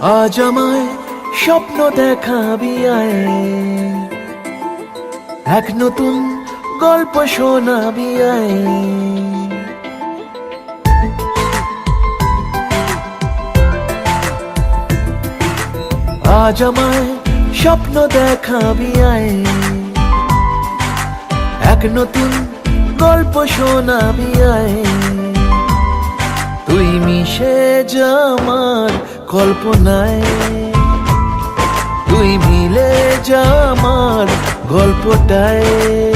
আজ আমায় স্বপ্ন দেখাবি এক নতুন গল্প শোনাবি আজ আমায় স্বপ্ন দেখাবি এক নতুন গল্প শোনাবি আয়। তুই মিশে যা আমার কল্পনায়। তুই মিলে যা আমার গল্পটায়।